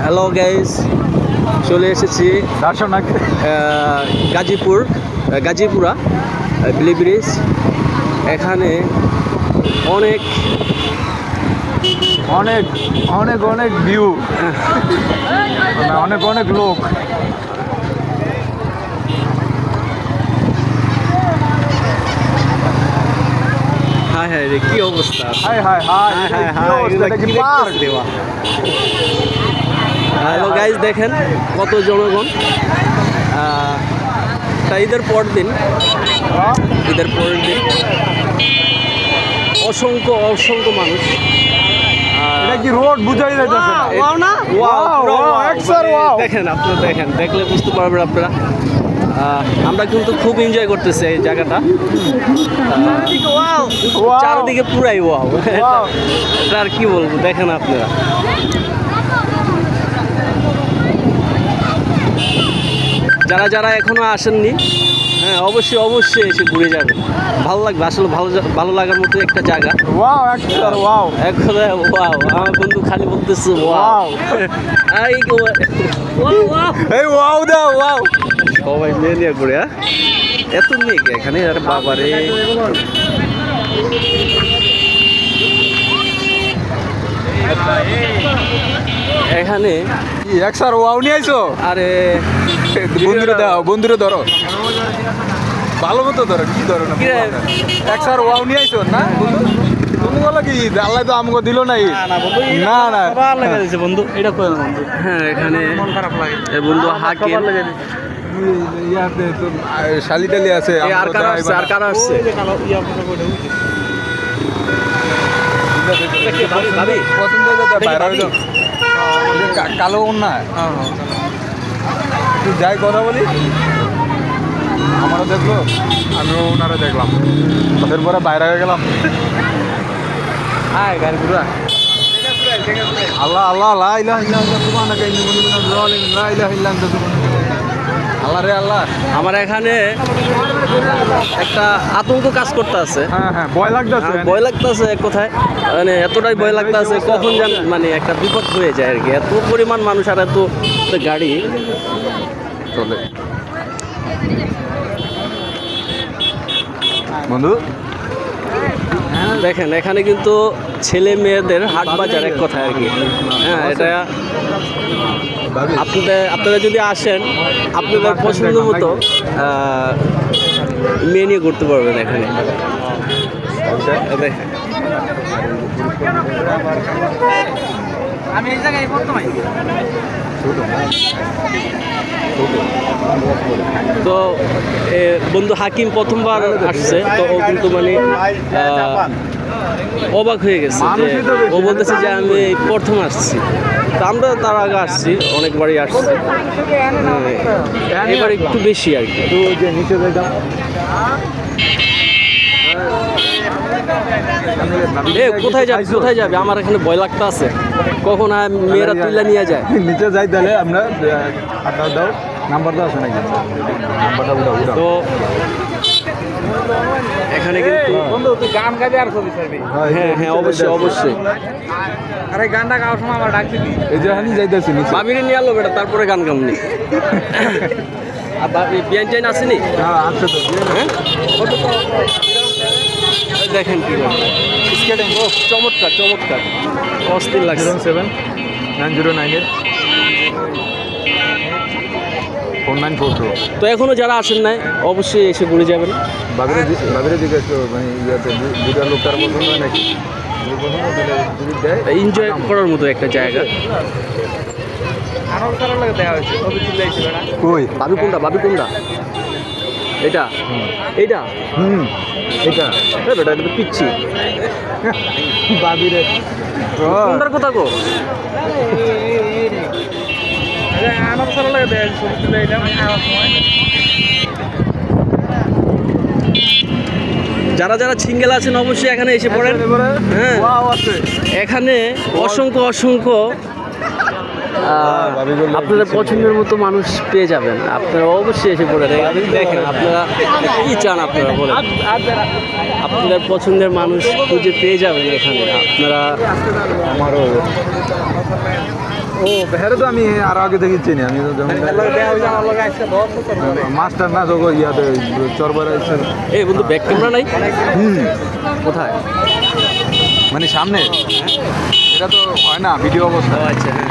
Hello guys চলে এসেছি দর্শনাক। গাজীপুর গাজীপুরা বিলি ব্রিজ এখানে অনেক অনেক অনেক অনেক ভিউ অনেক অনেক লোক। হায় হায় রে কি অবস্থা? হাই হাই হায় হায় হায় কি পার্ক? দেওয়া হ্যালো গাইজ দেখেন কত জনগণ। তা ঈদের পর দিন ঈদের পরের দিন অসংখ্য অসংখ্য মানুষ কি রোড বুঝাই মানে. দেখেন আপনারা দেখেন দেখলে বুঝতে পারবেন আপনারা। আমরা কিন্তু খুব এনজয় করতেছি এই জায়গাটা. চারিদিকে পুরাই ওয়াও আর কি বলব দেখেন আপনারা। যারা যারা এখনও আসেননি হ্যাঁ অবশ্যই অবশ্যই এসে ঘুরে যাবে ভালো লাগবে আসলে ভালো ভালো লাগার মতো একটা জায়গা। ওয়াও আমার বন্ধু খালি বলতেছে ওয়াও এই ওয়াও ওয়াও এই ওয়াও দাও ওয়াও সবাই মেয়ে নিয়ে ঘুরে হ্যাঁ? এত কে এখানে? আরে বাবারে। এখানে কি একশোর ওয়াও নিয়ে আইছো? আরে বন্ধুরে দাও বন্ধুরে ধরো। ভালো মতো ধরো কি ধরো না কি রে? ওয়াও নিয়ে আইছো না? বন্ধু? তুমি বলো কি আল্লাহ তো আমাকে দিল নাই না না বন্ধু এটা বন্ধু। হ্যাঁ এখানে মন খারাপ লাগে। এ বন্ধু হাকিম। আছে আর আসছে হয়ে হয়ে কালো না তুই যাই কথা বলি আমারও দেখল আমিও ওনারা দেখলাম ওদের পরে বাইরে হয়ে গেলাম আয় গাড়ি ঘুরা আল্লাহ আল্লাহ আল্লাহ ইলাহা ইল্লা আনতা সুবহানাকা ইন্নী কুনতু মিনাজ জালিমিন লা ইলাহা ইল্লা আনতা সুবহানাকা আল্লাহ রে আল্লাহ। আমার এখানে একটা আতঙ্ক কাজ করতে আছে হ্যাঁ হ্যাঁ ভয় লাগতেছে। ভয় লাগতেছে এক কথায়। মানে এতটাই ভয় লাগতেছে কখন যেন মানে একটা বিপদ হয়ে যায় আর কি। এত পরিমাণ মানুষ আর এত এত গাড়ি। চলে। বন্ধু? দেখেন, এখানে কিন্তু ছেলে মেয়েদের হাট বাজার এক কথা আর কি। হ্যাঁ এটা আপনাদের, আপনারা যদি আসেন, আপনাদের পছন্দ মতো মেয়ে নিয়ে ঘুরতে পারবেন এখানে। দেখেন। আমি এই জায়গায় বর্তমানে তো এ, বন্ধু হাকিম প্রথমবার আসছে তো ও কিন্তু মানে অবাক হয়ে গেছে যে ও বলতেছে যে আমি প্রথম আসছি। তো আমরা তার আগে আসছি অনেকবারই আসছি। হ্যাঁ, এবার একটু বেশি আর কি। তো যে নিচে যাইতাম এ কোথায় যাবে? কোথায় যাবে? আমার এখানে ভয় লাগতে আছে। কখন আর মেয়েরা নিয়ে যায়? নিচে যাই তাহলে আমরা দাও নাম্বার দাও। আছে নাকি? নাম্বারটা উঠাও উঠাও। তো এখানে কিন্তু বন্ধু তুই গান গাবি আর ছবি ছাড়বি। হ্যাঁ হ্যাঁ অবশ্যই অবশ্যই। আরে গানটা গাওয়ার সময় আমার ডাক দিবি। এই যে আমি যাইতেছি নিচে। বাবিরে নিয়ে আলো বেটা তারপরে গান গামনি। আর বাবি বিয়ান টাইন আসেনি? হ্যাঁ আচ্ছা তো। হ্যাঁ? দেখেন কি স্কেটিং ও চমৎকার চমৎকার। অস্থির লাগছে। Zero seven nine zero nine eight four nine four two তো এখনও যারা আসেন নাই অবশ্যই এসে ঘুরে যাবেন। জি- বাবিরে জিজ্ঞেস মানে ইয়াতে দুটা পছন্দ হয় নাকি? যদি পছন্দ হয় দেয় এনজয় করার মতো একটা জায়গা। আরও কারোর লাগে দেওয়া হয়েছে? ছবি তুলে কই? বাবি কোনটা? বাবি কোনটা? এটা? এইটা হুম এটা। বেটা এটা তো পিচ্ছি। বাবিরে। কোনটার কথা আরে আরও কারোর লাগে যারা যারা সিঙ্গেল আছেন অবশ্যই এখানে এসে পড়েন। হ্যাঁ। এখানে অসংখ্য অসংখ্য আপনাদের পছন্দের মতো মানুষ পেয়ে যাবেন। আপনারা অবশ্যই এসে পড়ে দেখেন। দেখেন আপনারা কি চান আপনারা বলেন? আপনাদের পছন্দের মানুষ খুঁজে পেয়ে যাবেন এখানে। আপনারা আমারও। ও বেহারে তো আমি আরও আগে থেকে চিনি। আমি তো মাস্টার না যখন ইয়াতে চরবার এই বন্ধু ব্যাক ক্যামেরা নাই? হুম। কোথায়? মানে সামনে? এটা তো হয় না ভিডিও অবস্থা। আচ্ছা হ্যাঁ।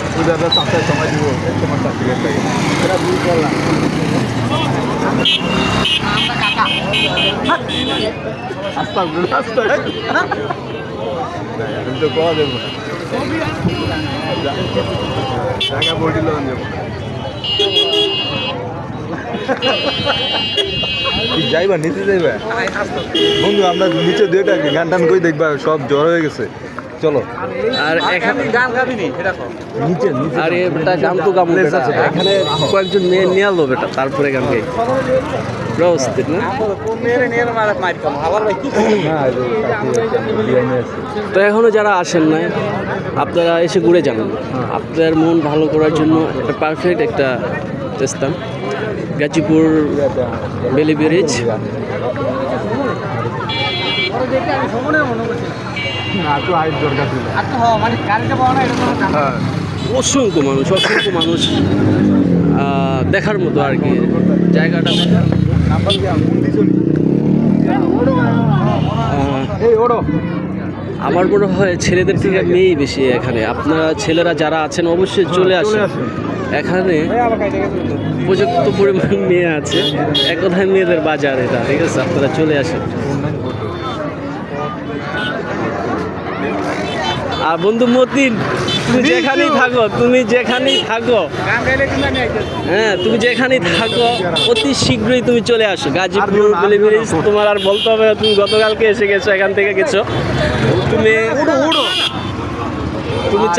কি যাইবা, নিচে যাইবা? বন্ধু, আমরা নিচে দুইটা গান টান কই দেখবা, সব জ্বর হয়ে গেছে। চলো। আর এখানে নিচে নিচে আর এটা গান তো গামু এখানে কয়েকজন মেয়ে নিয়ে আলো বেটা তারপরে গান গাই। ব্যবস্থিত না? কোন মেরে নিয়ে মারা মাইর কম হালাল ভাই কি না এই যে চাকরি বিরিয়ানি আছে। তো এখনও যারা আসেন নাই আপনারা এসে ঘুরে যান। আপনার মন ভালো করার জন্য একটা পারফেক্ট একটা স্থান। গাজীপুর বেলি ব্রিজ না তো আইট দরকার ছিল আচ্ছা মানে গাড়িটা পাওয়া না এটা হ্যাঁ। অসংখ্য মানুষ অসংখ্য মানুষ দেখার মতো আর কি। জায়গাটা আমার মনে হয় ছেলেদের থেকে মেয়েই বেশি এখানে। আপনারা ছেলেরা যারা আছেন অবশ্যই চলে আসেন। এখানে উপযুক্ত পরিমাণ মেয়ে আছে। এক কথায় মেয়েদের বাজার এটা ঠিক আছে? আপনারা চলে আসেন। আর বন্ধু মতিন তুমি যেখানেই থাকো তুমি যেখানেই থাকো হ্যাঁ তুমি যেখানেই থাকো অতি শীঘ্রই তুমি চলে আসো। গাজীপুর তোমার আর বলতে হবে তুমি গতকালকে এসে গেছো এখান থেকে গেছো। তুমি তুমি